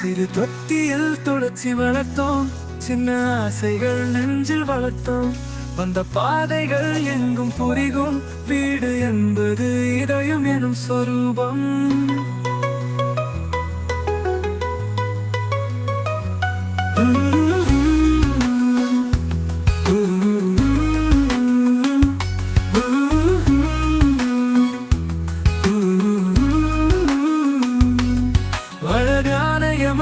சிறு தொட்டியில் துளச்சி வளர்த்தோம். சின்ன ஆசைகள் நெஞ்சில் வளர்த்தோம். வந்த பாதைகள் எங்கும் புரிகும். வீடு என்பது இதயம் எனும் சொரூபம்.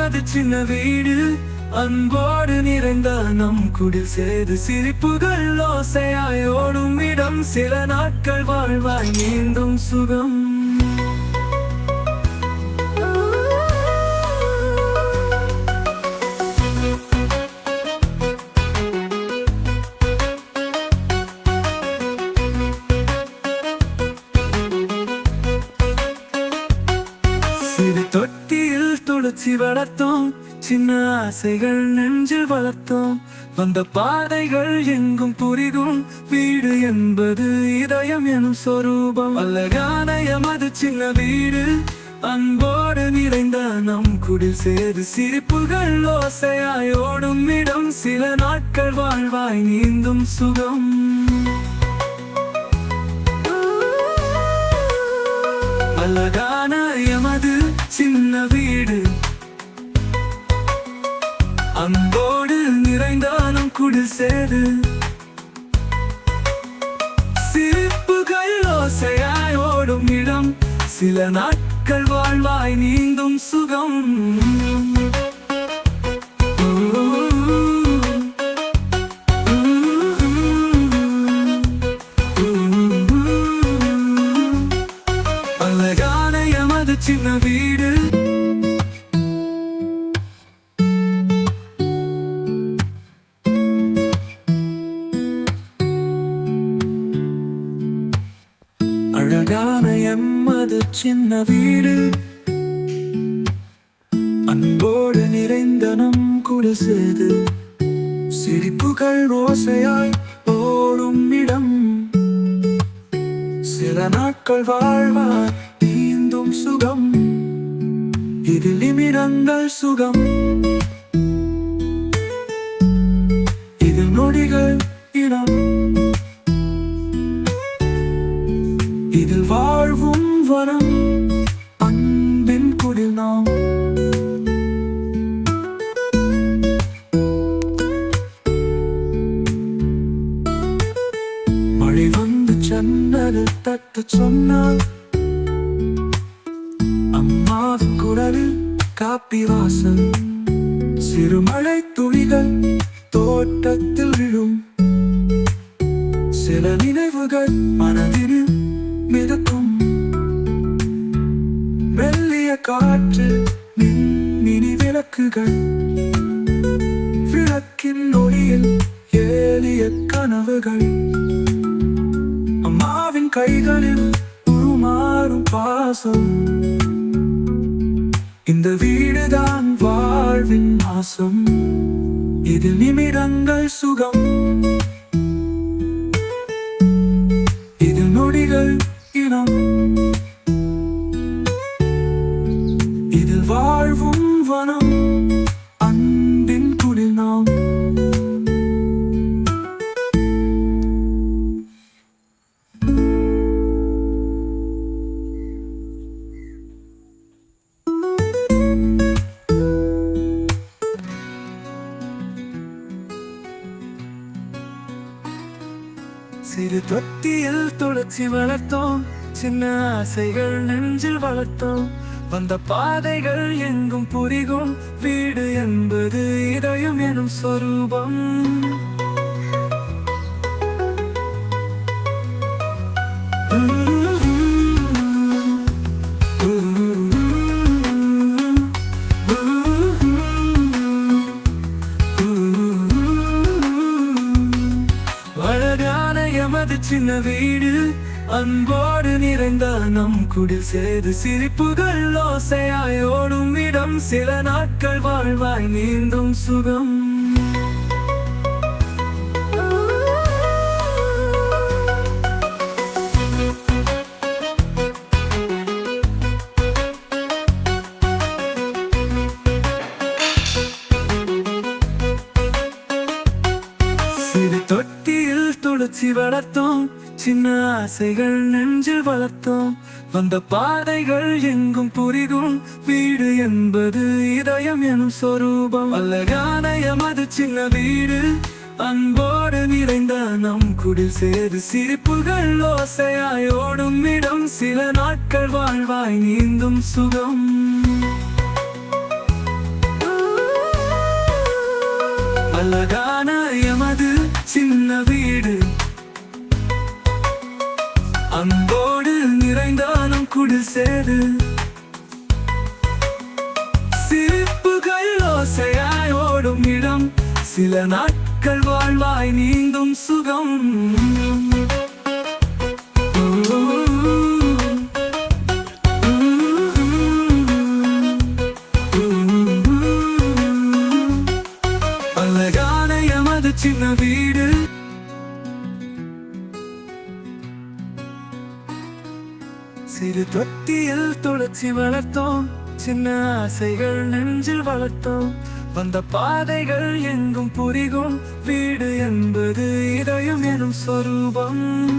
அது சின்ன வீடு. அன்போடு நிறைந்த நம் குடில் சேது சிரிப்புகள் ஓசையாய் ஓடும் இடம். சில நாட்கள் வாழ்வாய் மீண்டும் சுகம். துளச்சி வளர்த்தோம். சின்ன ஆசைகள் நெஞ்சில் வளர்த்தோம். வந்த பாதைகள் எங்கும் புரிதும். வீடு என்பது இதயம் எனும் சொரூபம். அழகான எமது சின்ன வீடு. அன்போடு நிறைந்த நம் குடில் சேது சிரிப்புகள் ஓசையாயோடும் இடம். சில நாட்கள் வாழ்வாய் நீந்தும் சுகம். அழகான சேது சிரிப்புகள் ஓசையாய் ஓடும் இடம் சில நாட்கள் வாழ்வாய் நீந்தும் சுகம் அழகான எம்மது சின்ன வீடு. அன்போடு நிறைந்த நம் குடிசேது. சிரிப்புகள் ரோசையாய் ஓடும் இடம். சில நாட்கள் வாழ்வார் நீந்தும் சுகம். இது நிமிடங்கள் சுகம். இது நொடிகள் சொன்னால் அம்மாவின் குரலில் காப்பி வாசல் சிறுமழை துளிகள் தோட்டத்தில் விழும். சில நினைவுகள் மனதில் மிதக்கும். மெல்லிய காற்று மினி விளக்குகள். விளக்கின் ஒளியில் ஏலிய கனவுகள். கைகளில் உருமாறும் பாசம். இந்த வீடுதான் வாழ்வின் மாசம். இது நிமிடங்கள் சுகம். சிறு தொட்டியில் துளச்சி வளர்த்தோம். சின்ன ஆசைகள் நெஞ்சில் வளர்த்தோம். வந்த பாதைகள் எங்கும் புரிகும். வீடு என்பது இதயம் எனும் சொரூபம். வீடு அன்போடு நிறைந்த நம் குடில் சேது சிரிப்புகள் ஓசையாய் ஓடும் இடம். சில நாட்கள் வாழ்வாய் நீந்தும் சுகம். தொட்டியில் துளசி வளர்த்தோம். சின்ன ஆசைகள் நெஞ்சில் வளர்த்தோம். வந்த பாதைகள் எங்கும் புரிதும். வீடு என்பது இதயம் எனும் சொரூபம். அழகான எமது சின்ன வீடு. அன்போடு நிறைந்த நம் குடில் சேது சிரிப்புகள் ஓசையாய் ஓடும் இடம். சில நாட்கள் வாழ்வாய் நீந்தும் சுகம். அழகான எமது சின்ன வீடு. சேது. சிரிப்புகள் ஓசையாய் ஓடும் இடம். சில நாட்கள் வாழ்வாய் நீந்தும் சுகம். அழகான எமது சின்ன தொட்டியில் துளச்சி வளர்த்தோம். சின்ன ஆசைகள் நெஞ்சில் வளர்த்தோம். வந்த பாதைகள் எங்கும் புரிகும். வீடு என்பது இதயம் எனும் சொரூபம்.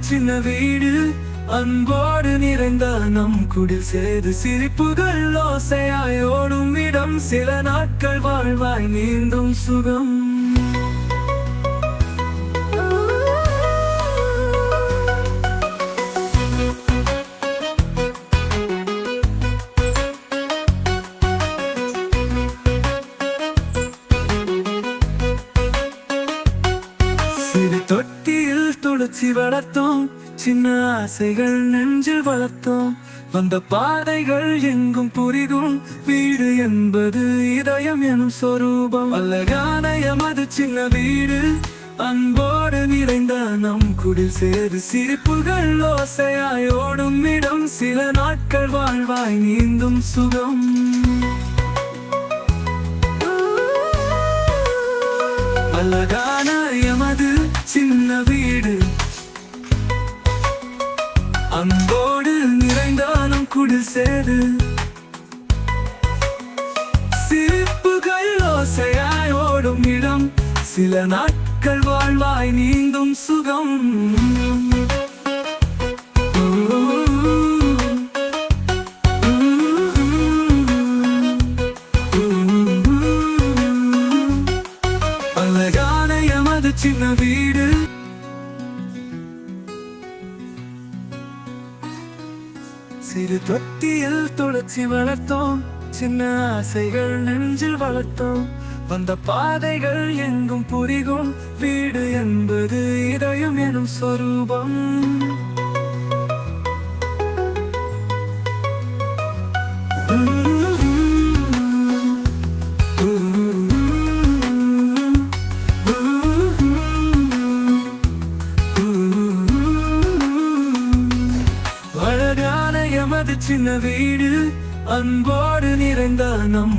சின்ன வீடு அன்போடு நிறைந்த நம் குடில் சேது. சிரிப்புகள் ஓசையாய் ஓடும் இடம் சில நாட்கள் வாழ்வாய் நீந்தும் சுகம். வச்சு வளர்த்தோம் சின்ன ஆசைகள் நெஞ்சில் வளர்த்தோம். வந்த பாதைகள் எங்கும் புரிதும் வீடு என்பது இதயம் எனும் சொரூபம். அழகான எமது சின்ன வீடு அன்போடு நிறைந்த நம் குடில் சேது சிரிப்புகள் ஓசையாய் ஓடும் இடம். சில நாட்கள் வாழ்வாய் நீந்தும் சுகம். அழகான எமது சின்ன வீடு அன்போடு நிறைந்தாலும் குடிசேது சிரிப்புகள் ஓசையாய் ஓடும் இடம். சில நாட்கள் வாழ்வாய் நீந்தும் சுகம். மனதில் துளச்சி வளர்த்தோம். சின்ன ஆசைகள் நெஞ்சில் வளர்த்தோம். வந்த பாதைகள் எங்கும் புரிகும். வீடு என்பது இதயம் எனும் சொரூபம். சின்ன வீடு அன்போடு நிறைந்த நம்